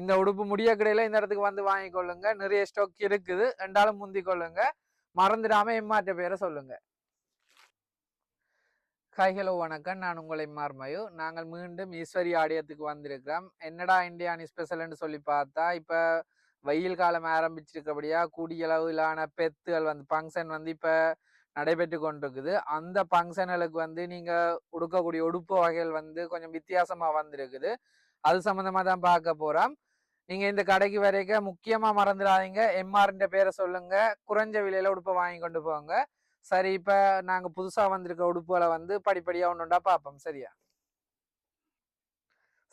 இந்த உடுப்பு முடிய கடையில இந்த இடத்துக்கு வந்து வாங்கிக்கொள்ளுங்க. நிறைய ஸ்டாக் இருக்குது. ரெண்டாலும் முந்தி கொள்ளுங்க மறந்துடாம எம்மாற்ற பேரை சொல்லுங்க. ஹாய் ஹலோ வணக்கம். நான் உங்களை மார்மயு நாங்கள் மீண்டும் ஈஸ்வரி ஆடியத்துக்கு வந்திருக்கிறோம். என்னடா இந்தியானி ஸ்பெஷல்னு சொல்லி பார்த்தா இப்போ வெயில் காலம் ஆரம்பிச்சிருக்கபடியா கூடிய அளவிலான பெத்துகள் வந்து ஃபங்க்ஷன் வந்து இப்போ நடைபெற்று கொண்டிருக்குது. அந்த ஃபங்க்ஷன்களுக்கு வந்து நீங்கள் உடுக்கக்கூடிய உடுப்பு வகைகள் வந்து கொஞ்சம் வித்தியாசமாக வந்திருக்குது. அது சம்மந்தமாக தான் பார்க்க போகிறோம் நீங்கள் இந்த கடைக்கு வரைக்கும் முக்கியமாக மறந்துடாதீங்க. எம்ஆர்ன்ற பேரை சொல்லுங்கள் குறைஞ்ச விலையில் உடுப்பை வாங்கி கொண்டு போங்க. சரி இப்போ நாங்கள் புதுசாக வந்திருக்க உடுப்புகளை வந்து படிப்படியாக ஒன்றுண்டா பார்ப்போம். சரியா?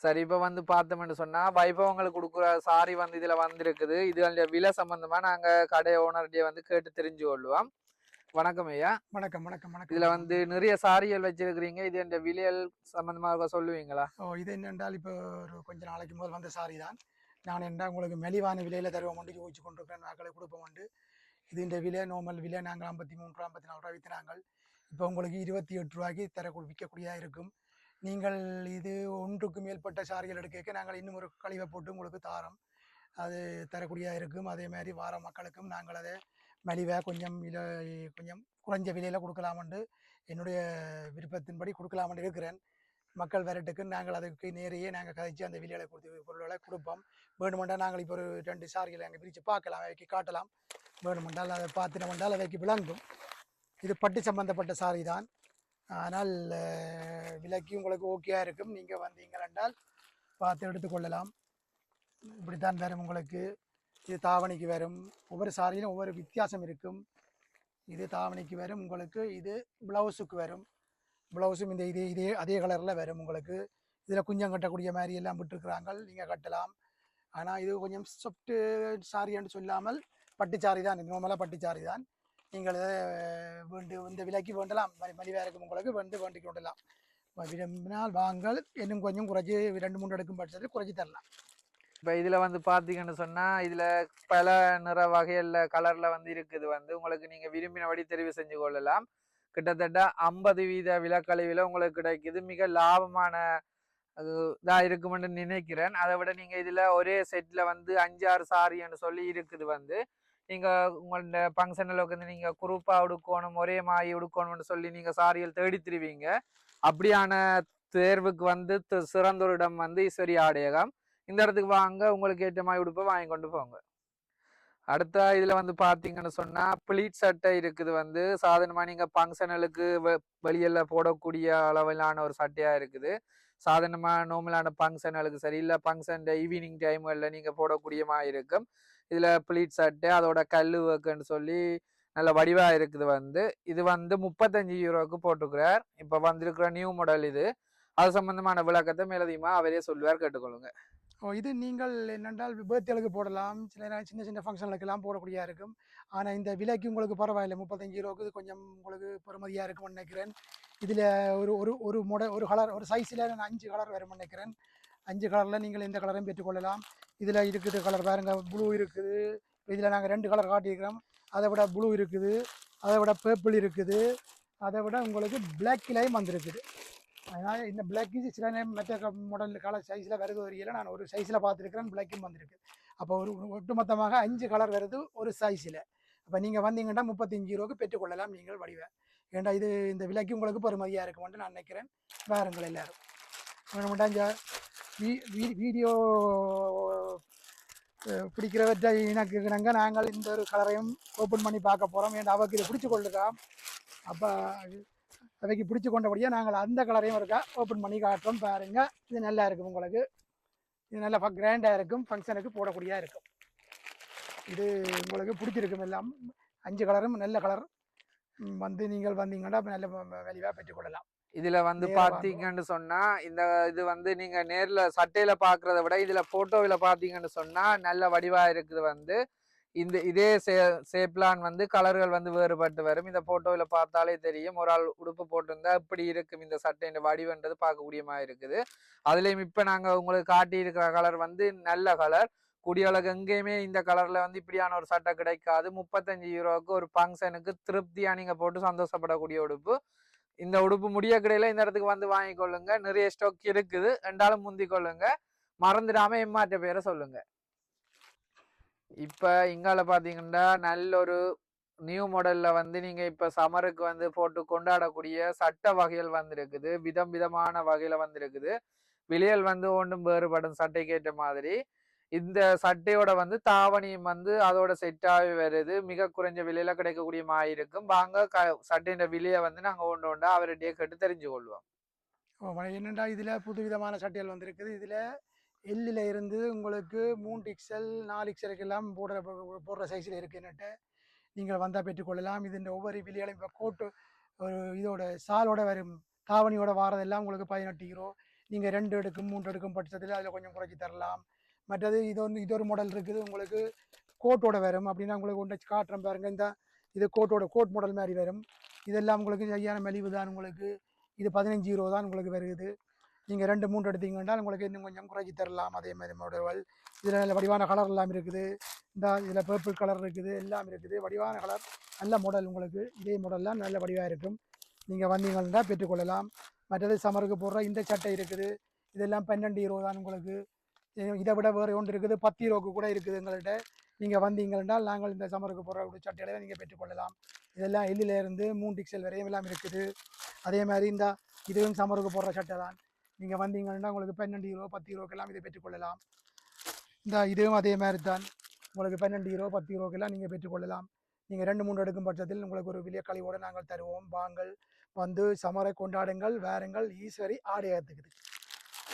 சரி இப்போ வந்து பார்த்தோம்னு சொன்னால் வைபவங்களுக்கு கொடுக்குற சாரி வந்து இதில் வந்திருக்குது. இது விலை சம்மந்தமாக நாங்கள் கடை ஓனர்கிட்ட வந்து கேட்டு தெரிஞ்சு கொள்வோம் வணக்கம் ஐயா. வணக்கம் வணக்கம் வணக்கம் இதுல வந்து நிறைய சாரிகள் வச்சிருக்கிறீங்க. இது இந்த விலையல் சம்பந்தமா இருக்க சொல்லுவீங்களா? ஓ இது என்னென்றால் இப்போ ஒரு கொஞ்ச நாளைக்கு முதல் வந்த சாரி தான் நான் என்ன உங்களுக்கு மெலிவான விலையில் தருவோம் கொண்டு யோசிச்சு கொண்டிருக்கிறேன். நாக்களை கொடுப்போம் உண்டு இது இந்த விலை நார்மல் விலை நாங்கள் ஐம்பத்தி மூணு ரூபா ஐம்பத்தி நாலு ரூபா விற்றுனாங்கள் இப்போ உங்களுக்கு இருபத்தி எட்டு ரூபாய்க்கு தர விற்கக்கூடியதாக இருக்கும். நீங்கள் இது ஒன்றுக்கு மேற்பட்ட சாரிகள் எடுக்க நாங்கள் இன்னும் ஒரு கழிவை போட்டு உங்களுக்கு தாரோம் அது தரக்கூடியதாக இருக்கும். அதே மாதிரி வார மக்களுக்கும் நாங்கள் அதை மலிவாக கொஞ்சம் விலை கொஞ்சம் குறைஞ்ச விலையில் கொடுக்கலாமென்று என்னுடைய விருப்பத்தின்படி கொடுக்கலாமென்று இருக்கிறேன். மக்கள் வரட்டுக்கு நாங்கள் அதுக்கு நேரையே நாங்கள் கதைச்சு அந்த விலைகளை கொடுத்து பொருள்களை கொடுப்போம். வேணுமெண்டா நாங்கள் இப்போ ஒரு ரெண்டு சாரிகளை அங்கே பிரித்து பார்க்கலாம் வைக்கி காட்டலாம். வேணுமெண்டால் அதை பார்த்துனமெண்டால் அவைக்கு விளங்கும். இது பட்டு சம்பந்தப்பட்ட சாரி தான். ஆனால் விலைக்கு உங்களுக்கு ஓகேயாக இருக்கும். நீங்கள் வந்தீங்கள் என்றால் பார்த்து எடுத்துக்கொள்ளலாம் இப்படித்தான் வரும் உங்களுக்கு. இது தாவணிக்கு வரும். ஒவ்வொரு சாரியிலும் ஒவ்வொரு வித்தியாசம் இருக்கும். இது தாவணிக்கு வரும் உங்களுக்கு. இது ப்ளவுஸுக்கு வரும். ப்ளவுஸும் இந்த இதே இதே அதே கலரில் வரும் உங்களுக்கு. இதில் குஞ்சம் கட்டக்கூடிய மாதிரி எல்லாம் விட்டுருக்குறாங்க. நீங்கள் கட்டலாம். ஆனால் இது கொஞ்சம் சாஃப்ட்டு சாரின்னு சொல்லாமல் பட்டுச்சாரி தான். நார்மலாக பட்டுச்சாரி தான். நீங்கள் இதை வேண்டு இந்த விலைக்கு வேண்டலாம். மலி மலிவாக இருக்கும் உங்களுக்கு. வந்து வேண்டிக் கொண்டலாம் விரும்பினால் வாங்கல். இன்னும் கொஞ்சம் குறைச்சி ரெண்டு மூணு எடுக்கும் பட்சத்தில் குறைச்சி தரலாம். இப்போ இதில் வந்து பார்த்தீங்கன்னு சொன்னால் இதில் பல நிற வகையில கலரில் வந்து இருக்குது. வந்து உங்களுக்கு நீங்கள் விரும்பினபடி தெரிவு செஞ்சு கொள்ளலாம். கிட்டத்தட்ட ஐம்பது வீத விலக்கழிவில் உங்களுக்கு கிடைக்குது. மிக லாபமான அது இருக்குமென்று நினைக்கிறேன். அதை விட நீங்கள் இதில் ஒரே செட்டில் வந்து அஞ்சாறு சாரின்னு சொல்லி இருக்குது வந்து. நீங்கள் உங்களோட ஃபங்க்ஷனில் உட்காந்து நீங்கள் குரூப்பாக உடுக்கணும் ஒரே மாதிரி உடுக்கணும்னு சொல்லி நீங்கள் சாரிகள் தேடி திருவீங்க. அப்படியான தேர்வுக்கு வந்து தி- இடம் வந்து ஈஸ்வரி ஆடையகம். இந்த இடத்துக்கு வாங்க உங்களுக்கு ஏற்ற மாதிரி உடுப்பை வாங்கி கொண்டு போங்க. அடுத்த இதில் வந்து பார்த்தீங்கன்னு சொன்னால் பிளீட் சட்டை இருக்குது வந்து. சாதாரணமாக நீங்கள் ஃபங்க்ஷனலுக்கு வெளியில் போடக்கூடிய அளவிலான ஒரு சட்டையாக இருக்குது. சாதாரணமாக நார்மலான ஃபங்க்ஷனலுக்கு சரி இல்லை ஃபங்க்ஷன் ஈவினிங் டைம்களில் நீங்கள் போடக்கூடிய மாதிரி இருக்கும். இதில் பிளீட் சட்டை அதோட கல்லு ஒர்க்குன்னு சொல்லி நல்ல வடிவாக இருக்குது வந்து. இது வந்து முப்பத்தஞ்சு யூரோவுக்கு போட்டுக்கிறார். இப்போ வந்திருக்கிற நியூ மாடல் இது. அது சம்மந்தமான விளக்கத்தை மேலதிகமாக அவரே சொல்லுவார் கேட்டுக்கொள்ளுங்க. இது நீங்கள் என்னென்றால் பேர்த்டேலுக்கு போடலாம். சில சின்ன சின்ன ஃபங்க்ஷன்களுக்கெல்லாம் போடக்கூடியதாக இருக்கும். ஆனால் இந்த விலைக்கு உங்களுக்கு பரவாயில்லை. முப்பத்தஞ்சு ரூபாய்க்கு இது கொஞ்சம் உங்களுக்கு பெறுமதியாக இருக்கும்னு நினைக்கிறேன். இதில் ஒரு ஒரு ஒரு முட ஒரு கலர் ஒரு சைஸில் நான் அஞ்சு கலர் வரும்னு நினைக்கிறேன். அஞ்சு கலரில் நீங்கள் எந்த கலரையும் பெற்றுக்கொள்ளலாம். இதில் இருக்குது கலர் பாருங்கள் ப்ளூ இருக்குது. இதில் நாங்கள் ரெண்டு கலர் காட்டியிருக்கிறோம். அதை விட ப்ளூ இருக்குது. அதை விட பேர்பிள் இருக்குது. அதை விட உங்களுக்கு பிளாக்கிலையும் வந்திருக்குது. அதனால் இந்த பிளாக் சில நேரம் மற்ற மாடல் கலர் சைஸில் வருது ஒரு இல்லை நான் ஒரு சைஸில் பார்த்துருக்கிறேன் பிளாக்கும் வந்திருக்கு. அப்போ ஒரு ஒட்டுமொத்தமாக அஞ்சு கலர் வருது ஒரு சைஸில் அப்போ நீங்கள் வந்தீங்கன்னா முப்பத்தஞ்சு ரூபாய்க்கு பெற்றுக்கொள்ளலாம் நீங்கள் வடிவ. ஏன்டா இது இந்த விலைக்கு உங்களுக்கு பெருமதியாக இருக்கும்ட்டு நான் நினைக்கிறேன். பாருங்கள் எல்லோரும். மட்டும் இந்த வீ வீ- வீடியோ பிடிக்கிறவற்றை எனக்கு நாங்கள் நாங்கள் இந்த ஒரு கலரையும் ஓப்பன் பண்ணி பார்க்க போகிறோம் ஏன்டா அவருக்கு இதை பிடிச்சி கொள்ளுதான் அப்போ அவைக்கு பிடிச்சி கொண்டபடியாக நாங்கள் அந்த கலரையும் இருக்கா ஓப்பன் பண்ணி காட்டுறோம் பாருங்க. இது நல்லா இருக்கும் உங்களுக்கு. இது நல்லா கிராண்டாக இருக்கும். ஃபங்க்ஷனுக்கு போடக்கூடியதாக இருக்கும். இது உங்களுக்கு பிடிச்சிருக்கும் எல்லாம். அஞ்சு கலரும் நல்ல கலர். வந்து நீங்கள் வந்தீங்கன்னா நல்ல வெளிவாக பெற்றுக்கொள்ளலாம் இதுல வந்து நேரா வாங்குவோம். பாத்தீங்கன்னு சொன்னா இந்த இது வந்து நீங்க நேர்ல சட்டையில பாக்குறத விட இதுல போட்டோவில பாத்தீங்கன்னு சொன்னா நல்ல வடிவா இருக்குது வந்து. இந்த இதே சே சேப்லான் வந்து கலர்கள் வந்து வேறுபட்டு வரும். இந்த போட்டோவில் பார்த்தாலே தெரியும். ஒரு ஆள் உடுப்பு போட்டிருந்தா இப்படி இருக்கும். இந்த சட்டையின் வடிவன்றது பார்க்கக்கூடிய மாதிரி இருக்குது. அதுலேயும் இப்போ நாங்கள் உங்களுக்கு காட்டியிருக்கிற கலர் வந்து நல்ல கலர் குடியளவுக்கு எங்கேயுமே இந்த கலரில் வந்து இப்படியான ஒரு சட்டை கிடைக்காது. முப்பத்தஞ்சு யூரோவுக்கு ஒரு ஃபங்க்ஷனுக்கு திருப்தியாக நீங்கள் போட்டு சந்தோஷப்படக்கூடிய உடுப்பு. இந்த உடுப்பு முடிய கிடையில இந்த இடத்துக்கு வந்து வாங்கிக்கொள்ளுங்க. நிறைய ஸ்டாக் இருக்குது. ரெண்டாலும் முந்தி கொள்ளுங்க எம்மாற்ற பேரை சொல்லுங்கள் இப்போ இங்கால பார்த்தீங்கன்னா நல்ல ஒரு நியூ மாடலில் வந்து நீங்கள் இப்போ சம்மருக்கு வந்து போட்டு கொண்டாடக்கூடிய சட்ட வகைகள் வந்திருக்குது. விதம் விதமான வகையில் வந்திருக்குது. விலையல் வந்து ஒன்றும் வேறுபடும் சட்டை ஏற்ற மாதிரி. இந்த சட்டையோட வந்து தாவணியும் வந்து அதோட செட்டாகி வருது. மிக குறைஞ்ச விலையில கிடைக்கக்கூடிய மாதிரி இருக்கும். வாங்க க சட்டையின் விலையை வந்து நாங்கள் ஒன்று ஒன்றா அவர்கிட்டயே கேட்டு தெரிஞ்சு கொள்வோம் என்னென்னா இதில் புது விதமான சட்டைகள் வந்திருக்குது. இதில் எல்லில் இருந்து உங்களுக்கு மூன்று எக்ஸல் நாலு எக்ஸலுக்கெல்லாம் போடுற போடுற சைஸில் இருக்குன்னுட்டு நீங்கள் வந்தால் பெற்றுக்கொள்ளலாம். இது ஒவ்வொரு விலையிலும் இப்போ கோட்டு ஒரு இதோட சாலோட வரும் தாவணியோட வாரதெல்லாம் உங்களுக்கு பதினெட்டு ஈரோ நீங்கள் ரெண்டு எடுக்கும் மூன்று எடுக்கும் பட்சத்தில் அதில் கொஞ்சம் குறைச்சி தரலாம். மற்றது இது வந்து இது ஒரு மாடல் இருக்குது. உங்களுக்கு கோட்டோட வரும். அப்படின்னா உங்களுக்கு ஒன்றை காட்டுறேன் பாருங்க. இந்த இது கோட்டோட கோட் மாடல் மாதிரி வரும். இதெல்லாம் உங்களுக்கு சரியான மலிவு தான் உங்களுக்கு. இது பதினஞ்சு ஹீரோ தான் உங்களுக்கு வருது. நீங்கள் ரெண்டு மூன்று எடுத்தீங்கன்னா உங்களுக்கு இன்னும் கொஞ்சம் குறைச்சி தரலாம். அதே மாதிரி மாடல்கள் இதில் நல்ல வடிவான கலர் எல்லாம் இருக்குது. இந்த இதில் பர்பிள் கலர் இருக்குது எல்லாம் இருக்குது. வடிவான கலர் நல்ல மாடல் உங்களுக்கு. இதே மாடல்லாம் நல்ல வடிவாக இருக்கும். நீங்கள் வந்தீங்கன்னா பெற்றுக்கொள்ளலாம் மற்றது சமருக்கு போடுற இந்த சட்டை இருக்குது. இதெல்லாம் பன்னெண்டு ஹீரோ தான் உங்களுக்கு. இதை விட வேறு ஒன்று இருக்குது. பத்து ஹீரோக்கு கூட இருக்குது எங்கள்கிட்ட நீங்கள் வந்தீங்கன்னா நாங்கள் இந்த சமருக்கு போடுற சட்டைகளை நீங்கள் பெற்றுக்கொள்ளலாம் இதெல்லாம் எல்லிலேருந்து மூணு டிக்சல் வரையும் எல்லாம் இருக்குது. அதே மாதிரி இந்த இதுவும் சமருக்கு போடுற சட்டை தான். நீங்கள் வந்தீங்கன்னா உங்களுக்கு பன்னெண்டு ஹீரோ பத்து ஹீரோக்கெல்லாம் இதை பெற்றுக்கொள்ளலாம். இந்த இதுவும் அதே மாதிரி தான் உங்களுக்கு பன்னெண்டு ஹீரோ பத்து ஹீரோக்கெல்லாம் நீங்கள் பெற்றுக்கொள்ளலாம். நீங்கள் ரெண்டு மூன்று எடுக்கும் பட்சத்தில் உங்களுக்கு ஒரு விலைய கழிவோடு நாங்கள் தருவோம். வாங்கள். வந்து சமரை கொண்டாடுங்கள் வேறுங்கள் ஈஸ்வரி ஆடையத்துக்குது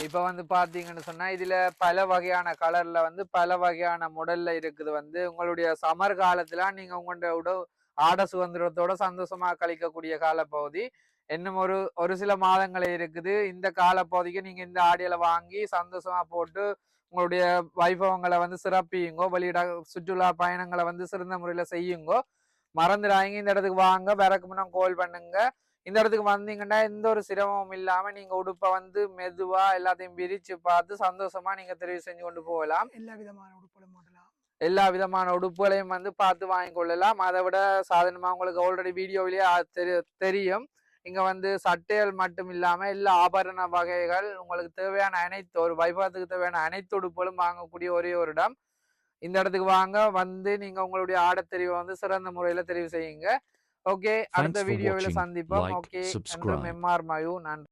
இப்போ வந்து பார்த்தீங்கன்னு சொன்னால் இதில் பல வகையான கலரில் வந்து பல வகையான முடலில் இருக்குது வந்து உங்களுடைய சமர் காலத்தில் நீங்கள் உங்களோட உட ஆட சுதந்திரத்தோட சந்தோஷமாக கழிக்கக்கூடிய காலப்பகுதி. இன்னும் ஒரு ஒரு சில மாதங்களே இருக்குது. இந்த காலப்பகுதிக்கு நீங்க இந்த ஆடையில வாங்கி சந்தோஷமா போட்டு உங்களுடைய வைபவங்களை வந்து சிறப்பியுங்கோ வெளியிட சுற்றுலா பயணங்களை வந்து சிறந்த முறையில செய்யுங்கோ மறந்துடாதீங்க. இந்த இடத்துக்கு வாங்க. பிறகு முன்ன கோல் பண்ணுங்க. இந்த இடத்துக்கு வந்தீங்கன்னா எந்த ஒரு சிரமமும் இல்லாம நீங்க உடுப்பை வந்து மெதுவா எல்லாத்தையும் பிரிச்சு பார்த்து சந்தோஷமா நீங்க தெரிவு செஞ்சு கொண்டு போகலாம். எல்லா விதமான உடுப்புகளும் மாட்டலாம் எல்லா விதமான உடுப்புகளையும் வந்து பார்த்து வாங்கி கொள்ளலாம். அதை விட சாதாரணமா உங்களுக்கு ஆல்ரெடி வீடியோவிலேயே தெரியும். இங்க வந்து சட்டைகள் மட்டும் இல்லாம எல்லா ஆபரண வகைகள் உங்களுக்கு தேவையான அனைத்து ஒரு வைபவத்துக்கு தேவையான அனைத்து உடுப்புகளும் வாங்கக்கூடிய ஒரே ஒரு இடம். இந்த இடத்துக்கு வாங்க வந்து நீங்க உங்களுடைய ஆடத்தெரிவை வந்து சிறந்த முறையில தெரிவு செய்யுங்க. ஓகே அடுத்த வீடியோவில். சந்திப்போம். ஓகே. எம்ஆர் மயு. நன்றி.